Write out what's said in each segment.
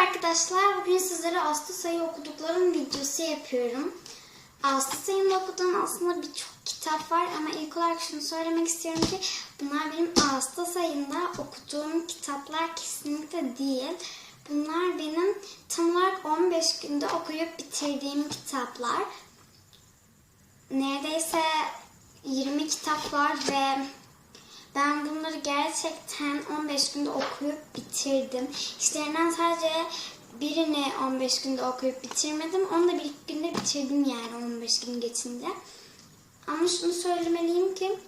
arkadaşlar. Bugün sizlere Ağustos ayı okuduklarım videosu yapıyorum. Ağustos ayında okuduğum aslında birçok kitap var ama ilk olarak şunu söylemek istiyorum ki bunlar benim Ağustos ayında okuduğum kitaplar kesinlikle değil. Bunlar benim tam olarak 15 günde okuyup bitirdiğim kitaplar. Neredeyse 20 kitap var ve ben bunları gerçekten 15 günde okuyup bitirdim. İşlerinden sadece birini 15 günde okuyup bitirmedim. Onu da bir günde bitirdim yani 15 gün geçince. Ama şunu söylemeliyim ki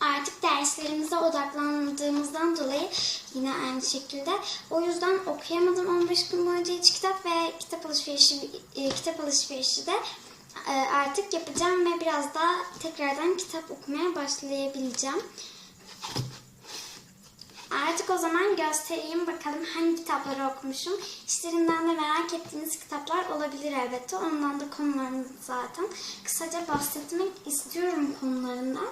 artık derslerimize odaklandığımızdan dolayı yine aynı şekilde. O yüzden okuyamadım 15 gün boyunca hiç kitap ve kitap alışverişi e, kitap alışverişi de e, artık yapacağım ve biraz daha tekrardan kitap okumaya başlayabileceğim. Artık o zaman göstereyim bakalım hangi kitapları okumuşum. İşlerinden de merak ettiğiniz kitaplar olabilir elbette. Ondan da konularını zaten kısaca bahsetmek istiyorum konularından.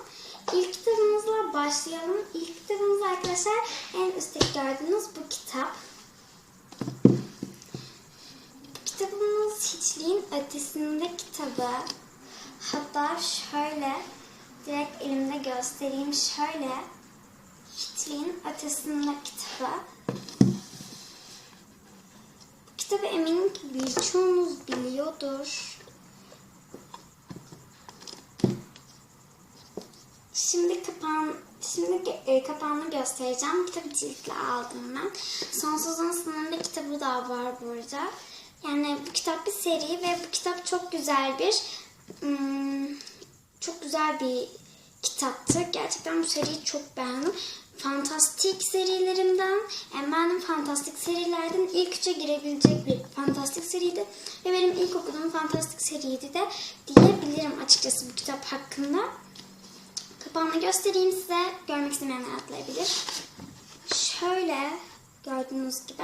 İlk kitabımızla başlayalım. İlk kitabımız arkadaşlar en üstteki gördüğünüz bu kitap. Kitabımız Hiçliğin Ötesinde kitabı. Hatta şöyle direkt elimde göstereyim. Şöyle Hiçliğin Ötesinde kitabı. Bu kitabı eminim ki birçoğunuz biliyordur. Şimdi kapağın Şimdi e, kapağını göstereceğim. Kitabı ciltle aldım ben. Sonsuzun sınırında kitabı da var burada. Yani bu kitap bir seri ve bu kitap çok güzel bir hmm, çok güzel bir kitaptı. Gerçekten bu seriyi çok beğendim. Fantastik serilerimden, yani benim fantastik serilerden ilk üçe girebilecek bir fantastik seriydi. Ve benim ilk okuduğum fantastik seriydi de diyebilirim açıkçası bu kitap hakkında. Kapağını göstereyim size. Görmek istemeyenler atlayabilir. Şöyle gördüğünüz gibi.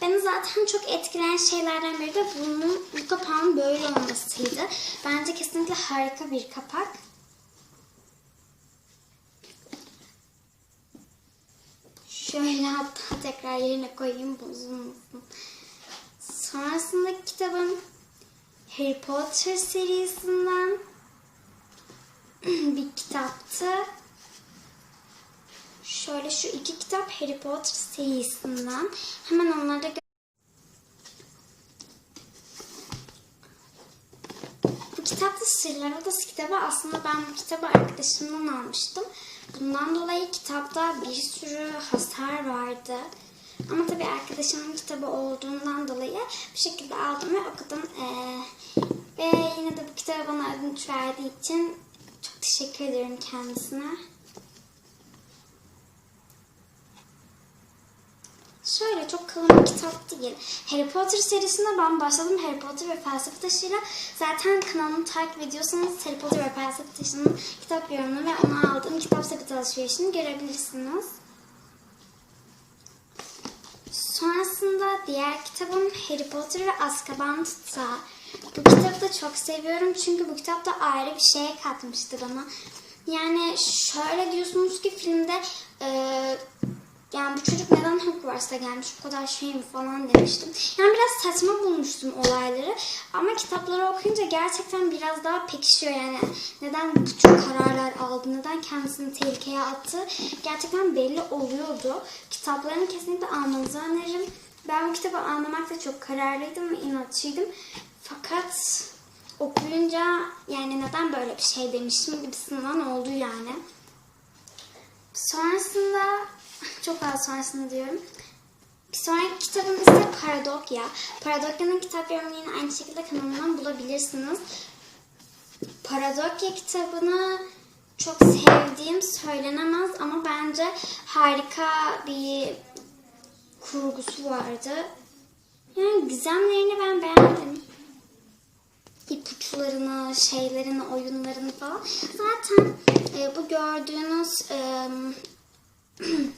Beni zaten çok etkileyen şeylerden biri de bunun, bu kapağın böyle olmasıydı. Bence kesinlikle harika bir kapak. Şöyle hatta tekrar yerine koyayım bozulmasın. Sonrasındaki kitabım Harry Potter serisinden bir kitaptı. Şöyle şu iki kitap Harry Potter serisinden. Hemen onları kitapta Sırlar Odası kitabı aslında ben bu kitabı arkadaşımdan almıştım. Bundan dolayı kitapta bir sürü hasar vardı. Ama tabii arkadaşımın kitabı olduğundan dolayı bu şekilde aldım ve okudum. Ee, ve yine de bu kitabı bana ödünç verdiği için çok teşekkür ederim kendisine. Şöyle çok kalın bir kitap değil. Harry Potter serisine ben başladım. Harry Potter ve Felsefe Taşı'yla. Zaten kanalımı takip ediyorsanız Harry Potter ve Felsefe Taşı'nın kitap yorumunu ve onu aldığım kitap sepeti alışverişini görebilirsiniz. Sonrasında diğer kitabım Harry Potter ve Azkaban Tutsağı. Bu kitabı da çok seviyorum çünkü bu kitap da ayrı bir şey katmıştı bana. Yani şöyle diyorsunuz ki filmde e, yani bu çocuk neden Hogwarts'a gelmiş bu kadar şey mi falan demiştim. Yani biraz saçma bulmuştum olayları. Ama kitapları okuyunca gerçekten biraz daha pekişiyor yani. Neden bu tür kararlar aldı, neden kendisini tehlikeye attı gerçekten belli oluyordu. Kitaplarını kesinlikle almanızı öneririm. Ben bu kitabı almamakta çok kararlıydım ve inatçıydım. Fakat okuyunca yani neden böyle bir şey demişim gibisinden oldu yani. Sonrasında çok az sonrasında diyorum. Bir sonraki kitabım ise Paradokya. Paradokya'nın kitap yorumunu yine aynı şekilde kanalımdan bulabilirsiniz. Paradokya kitabını çok sevdiğim söylenemez ama bence harika bir kurgusu vardı. Yani gizemlerini ben beğendim. İpuçlarını, şeylerini, oyunlarını falan. Zaten e, bu gördüğünüz e,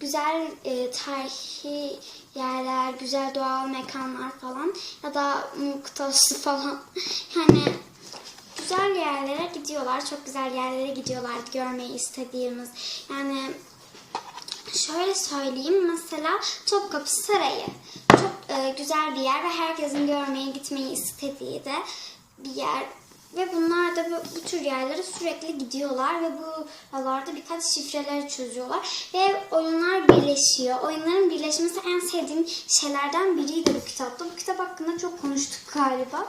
güzel e, tarihi yerler, güzel doğal mekanlar falan ya da muktası falan. Yani güzel yerlere gidiyorlar. Çok güzel yerlere gidiyorlar görmeyi istediğimiz. Yani Şöyle söyleyeyim mesela Topkapı Sarayı. Çok e, güzel bir yer ve herkesin görmeye gitmeyi istediği de bir yer. Ve bunlar da bu, bu tür yerlere sürekli gidiyorlar ve bu buralarda birkaç şifreler çözüyorlar. Ve oyunlar birleşiyor. Oyunların birleşmesi en sevdiğim şeylerden biriydi bu kitapta. Bu kitap hakkında çok konuştuk galiba.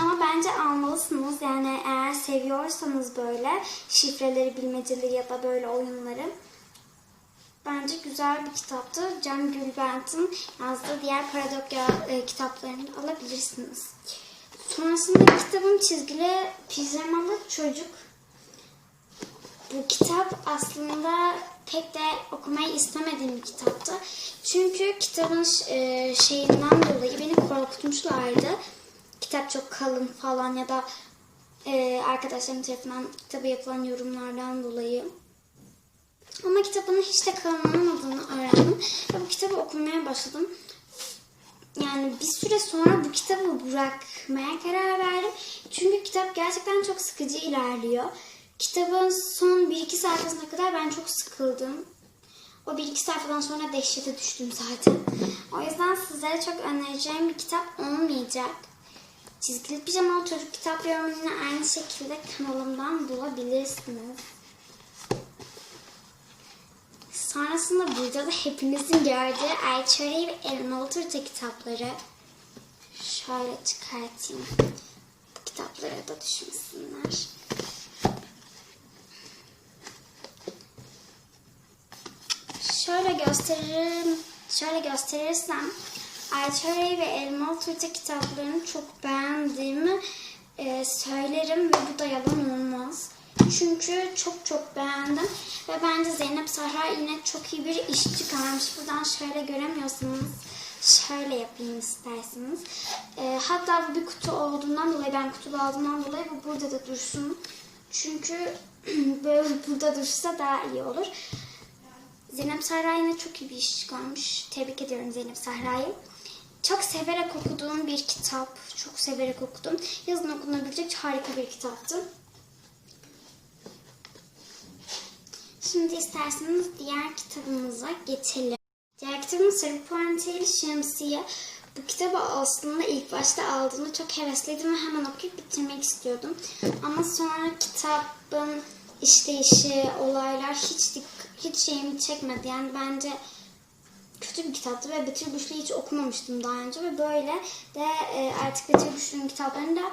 Ama bence almalısınız. Yani eğer seviyorsanız böyle şifreleri, bilmeceleri ya da böyle oyunları. Bence güzel bir kitaptı. Can Gülbent'in yazdığı diğer Paradokya e, kitaplarını alabilirsiniz. Sonrasında kitabım çizgili pijamalı çocuk. Bu kitap aslında pek de okumayı istemediğim bir kitaptı. Çünkü kitabın e, şeyinden dolayı beni korkutmuşlardı. Kitap çok kalın falan ya da e, arkadaşlarım tarafından kitaba yapılan yorumlardan dolayı. Ama kitabın hiç de kalın olmadığını öğrendim. Ve bu kitabı okumaya başladım. Yani bir süre sonra bu kitabı bırakmaya karar verdim. Çünkü kitap gerçekten çok sıkıcı ilerliyor. Kitabın son 1-2 sayfasına kadar ben çok sıkıldım. O 1-2 sayfadan sonra dehşete düştüm zaten. O yüzden sizlere çok önereceğim bir kitap olmayacak. Çizgili pijamalı çocuk kitap yorumunu aynı şekilde kanalımdan bulabilirsiniz. Sonrasında burada da hepinizin gördüğü Ayçöre ve Elmalı Turta kitapları. Şöyle çıkartayım. Bu kitaplara da düşmesinler. Şöyle gösteririm, şöyle gösterirsem Ayçöre ve Elmalı Turta kitaplarını çok beğendiğimi e, söylerim ve bu da yalan olmaz. Çünkü çok çok beğendim ve bence Zeynep Sahra yine çok iyi bir iş çıkarmış. Buradan şöyle göremiyorsanız şöyle yapayım isterseniz. E, hatta bu bir kutu olduğundan dolayı ben kutuda aldığımdan dolayı bu burada da dursun. Çünkü böyle burada dursa daha iyi olur. Zeynep Sahra yine çok iyi bir iş çıkarmış. Tebrik ediyorum Zeynep Sahra'yı. Çok severek okuduğum bir kitap. Çok severek okudum. Yazın okunabilecek harika bir kitaptı. Şimdi isterseniz diğer kitabımıza geçelim. Diğer kitabımız Sarı Puantiyeli Şemsiye. Bu kitabı aslında ilk başta aldığımda çok hevesliydim ve hemen okuyup bitirmek istiyordum. Ama sonra kitabın işleyişi, olaylar hiç hiç şeyimi çekmedi. Yani bence kötü bir kitaptı ve Betül Güçlü'yü hiç okumamıştım daha önce ve böyle de e, artık Betül Güçlü'nün kitaplarını da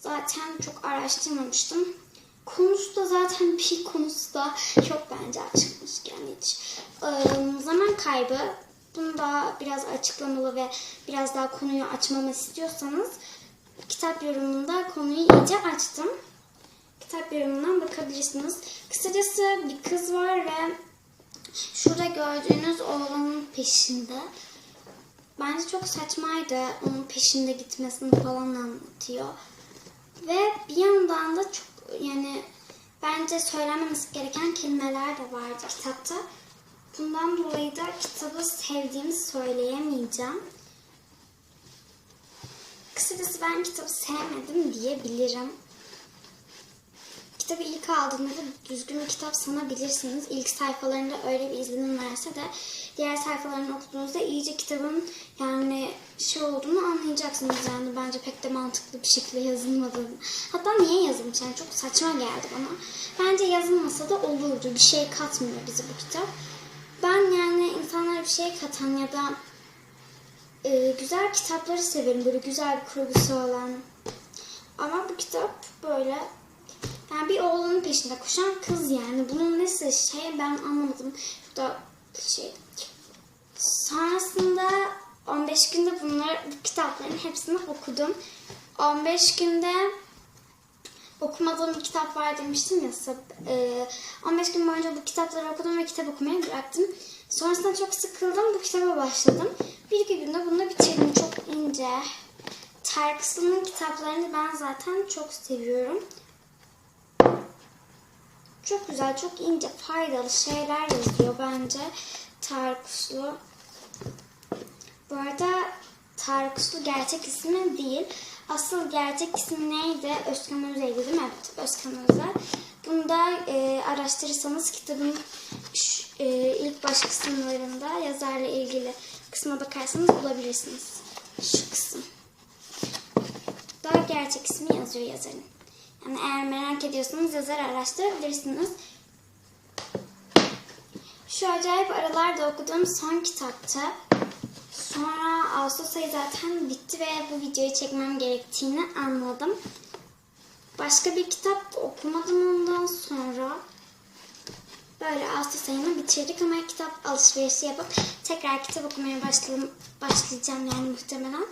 zaten çok araştırmamıştım. Konusu da zaten bir konusu da çok bence açıkmış yani hiç. Zaman kaybı bunu da biraz açıklamalı ve biraz daha konuyu açmamı istiyorsanız kitap yorumunda konuyu iyice açtım. Kitap yorumundan bakabilirsiniz. Kısacası bir kız var ve Şurada gördüğünüz oğlanın peşinde. Bence çok saçmaydı onun peşinde gitmesini falan anlatıyor. Ve bir yandan da çok yani bence söylenmemesi gereken kelimeler de vardı kitapta. Bundan dolayı da kitabı sevdiğimi söyleyemeyeceğim. Kısacası ben kitabı sevmedim diyebilirim. Kitabı ilk aldığında da düzgün bir kitap sanabilirsiniz. İlk sayfalarında öyle bir izlenim verse de diğer sayfalarını okuduğunuzda iyice kitabın yani şey olduğunu anlayacaksınız. Yani bence pek de mantıklı bir şekilde yazılmadığını. Hatta niye yazılmış yani çok saçma geldi bana. Bence yazılmasa da olurdu. Bir şey katmıyor bize bu kitap. Ben yani insanlara bir şey katan ya da e, güzel kitapları severim. Böyle güzel bir kurgusu olan. Ama bu kitap böyle yani bir oğlanın peşinde koşan kız yani. Bunun nasıl şey ben anlamadım. Şurada şey. Sonrasında 15 günde bunları bu kitapların hepsini okudum. 15 günde okumadığım bir kitap var demiştim ya. size. Ee, 15 gün boyunca bu kitapları okudum ve kitap okumayı bıraktım. Sonrasında çok sıkıldım. Bu kitaba başladım. Bir iki günde bunu da bitirdim. Çok ince. Tarık Islı'nın kitaplarını ben zaten çok seviyorum. Çok güzel, çok ince, faydalı şeyler yazıyor bence Tarık Uslu. Bu arada Tarık Uslu gerçek ismi değil. Asıl gerçek ismi neydi? Özkan Özel değil mi? Evet, Özkan Özel. Bunu da e, araştırırsanız kitabın e, ilk baş kısımlarında yazarla ilgili kısma bakarsanız bulabilirsiniz. Şu kısım. Daha gerçek ismi yazıyor yazarın. Yani eğer merak ediyorsanız yazar araştırabilirsiniz. Şu acayip aralarda okuduğum son kitaptı. Sonra Ağustos ayı zaten bitti ve bu videoyu çekmem gerektiğini anladım. Başka bir kitap okumadım ondan sonra. Böyle Ağustos ayını bitirdik ama kitap alışverişi yapıp tekrar kitap okumaya başlayacağım yani muhtemelen.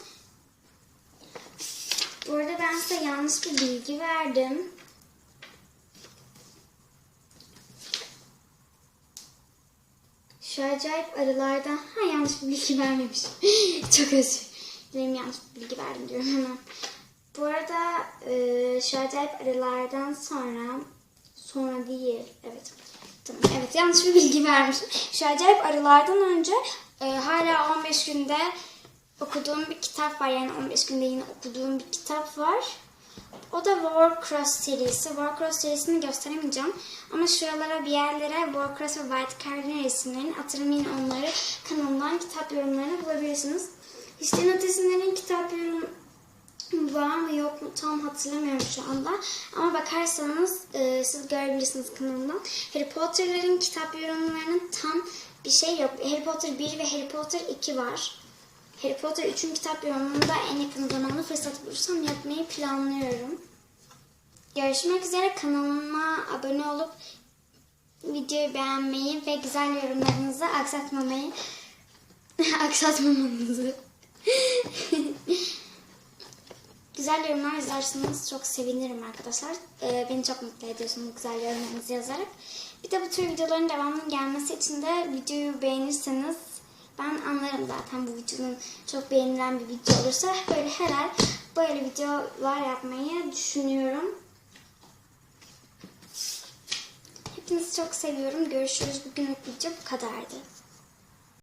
Bu arada ben size yanlış bir bilgi verdim. Şu acayip arılardan... Ha yanlış bir bilgi vermemişim. Çok özür dilerim yanlış bir bilgi verdim diyorum hemen. Bu arada e, şu acayip arılardan sonra... Sonra değil. Evet. Tamam. Evet yanlış bir bilgi vermişim. Şu acayip arılardan önce e, hala 15 günde okuduğum bir kitap var. Yani 15 günde yine okuduğum bir kitap var. O da Warcross serisi. Warcross serisini gösteremeyeceğim. Ama şuralara bir yerlere Warcross ve White Cardinal resimlerini atarım yine onları kanalımdan kitap yorumlarını bulabilirsiniz. İşte ötesinden kitap yorum var mı yok mu tam hatırlamıyorum şu anda. Ama bakarsanız e, siz görebilirsiniz kanalımdan. Harry Potter'ların kitap yorumlarının tam bir şey yok. Harry Potter 1 ve Harry Potter 2 var. Harry Potter 3'ün kitap yorumunu da en yakın zamanda fırsat bulursam yapmayı planlıyorum. Görüşmek üzere. Kanalıma abone olup videoyu beğenmeyi ve güzel yorumlarınızı aksatmamayı aksatmamanızı güzel yorumlar yazarsanız çok sevinirim arkadaşlar. Ee, beni çok mutlu ediyorsunuz güzel yorumlarınızı yazarak. Bir de bu tür videoların devamının gelmesi için de videoyu beğenirseniz ben anlarım zaten bu videonun çok beğenilen bir video olursa. Böyle her ay böyle videolar yapmayı düşünüyorum. Hepinizi çok seviyorum. Görüşürüz. Bugünlük video bu kadardı.